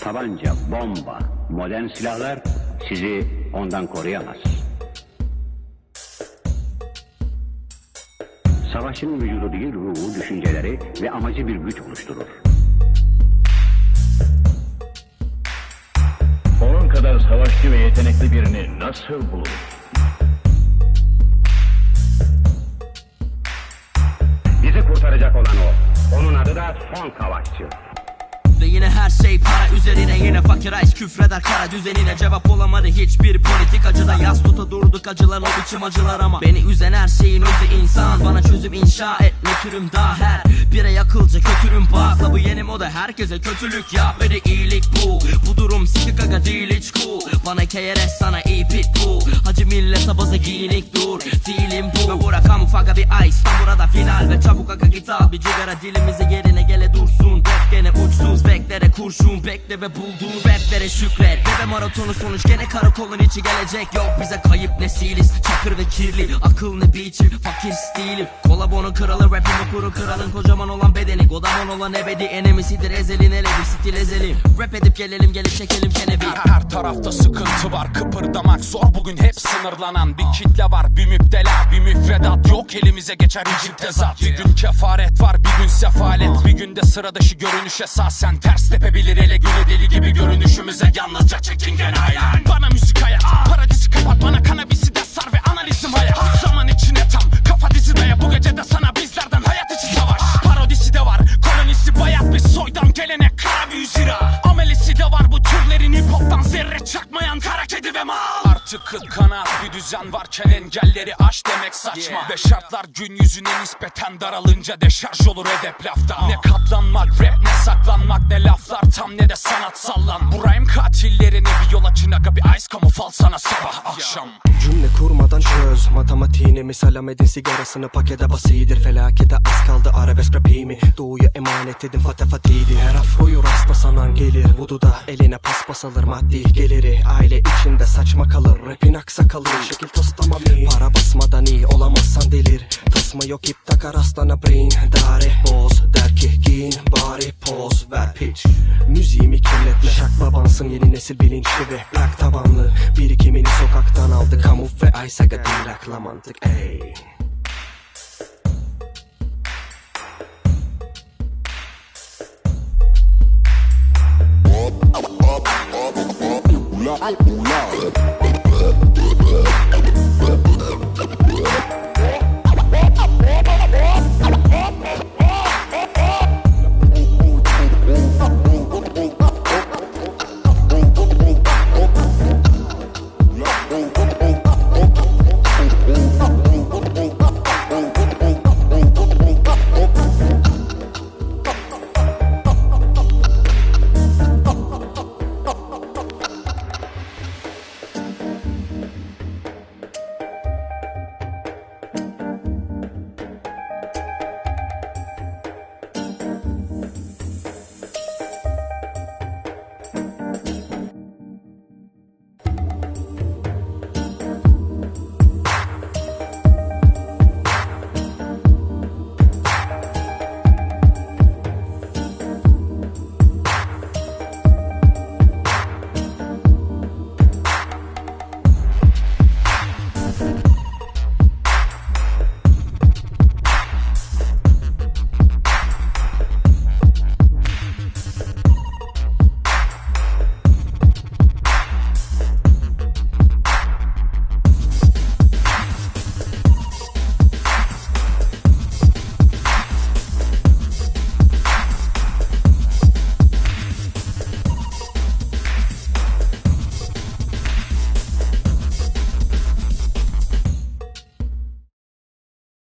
tabanca, bomba, modern silahlar sizi ondan koruyamaz. Savaşın vücudu değil ruhu, düşünceleri ve amacı bir güç oluşturur. Onun kadar savaşçı ve yetenekli birini nasıl bulur? Bizi kurtaracak olan o. Onun adı da son savaşçı. Ve yine her şey para fakir küfreder kara düzenine. Cevap olamadı hiçbir politikacıda Yaz tuta durduk acılar o biçim acılar ama. Beni üzen her şeyin özü insan. Bana çözüm inşa etme türüm daha her. Bire yakılca kötürüm bakla Bu yeni moda herkese kötülük yap ve iyilik bu. Bu durum sikik aga değil hiç cool. Bana KRS sana iyi pitbull Hacı millete baza giyinik dur. Değilim bu. Ve bura kamu faga bir ice. Burada final ve çabuk aga git al bir cigara Dilimizi yerine kurşun Bekle ve bulduğun raplere şükret. Bebe maratonu sonuç gene karakolun içi gelecek. Yok bize kayıp nesiliz. Çakır ve kirli akıl ne biçim? Fakir stilim. Kolabonu kralı rapimi kuru kralın. Kocaman olan bedeni godaman olan ebedi. Enemisidir ezelin elevi stil ezelim. Rap edip gelelim gelip çekelim kenevi Her tarafta sıkıntı var kıpırdamak zor. Bugün hep sınırlanan bir kitle var. Bir müptela bir müfredat yok elimize geçer incip tezat Bir gün kefaret var bir gün sefalet. Bir günde sıra dışı görünüş esasen Ters tepebilir ele güne deli gibi görünüşümüze Yalnızca çekingen aynen. Bana müzik hayat paradisi kapat bana kanabisi de Artık kıt kanaat bir düzen varken engelleri aş demek saçma. Ve şartlar gün yüzüne nispeten daralınca deşarj olur edep lafta. Ne katlanmak rap ne saklanmak ne laflar tam ne de sanat sallan Bu rhyme katillerine bir yol açın aga bir ice kamu fal sana sabah akşam. Cümle kurmadan çöz Matematiğini misal sigarasını pakete basıydır Felakete az kaldı rapimi Emanet edin fate fatiydi. Her afroyu rasta sanan gelir. Vududa eline paspas alır maddi geliri. Aile içinde saçma kalır Rapin aksa kalır. Şekil toslama mi Para basmadan iyi olamazsan delir. Tasma yok ip takar aslana brain Dare boz der ki giyin bari poz ver pitch Müziğimi kirletme şak babansın yeni nesil bilinçli ve plak tabanlı. Birikimini sokaktan aldı kamuf ve aysaga değil mantık ey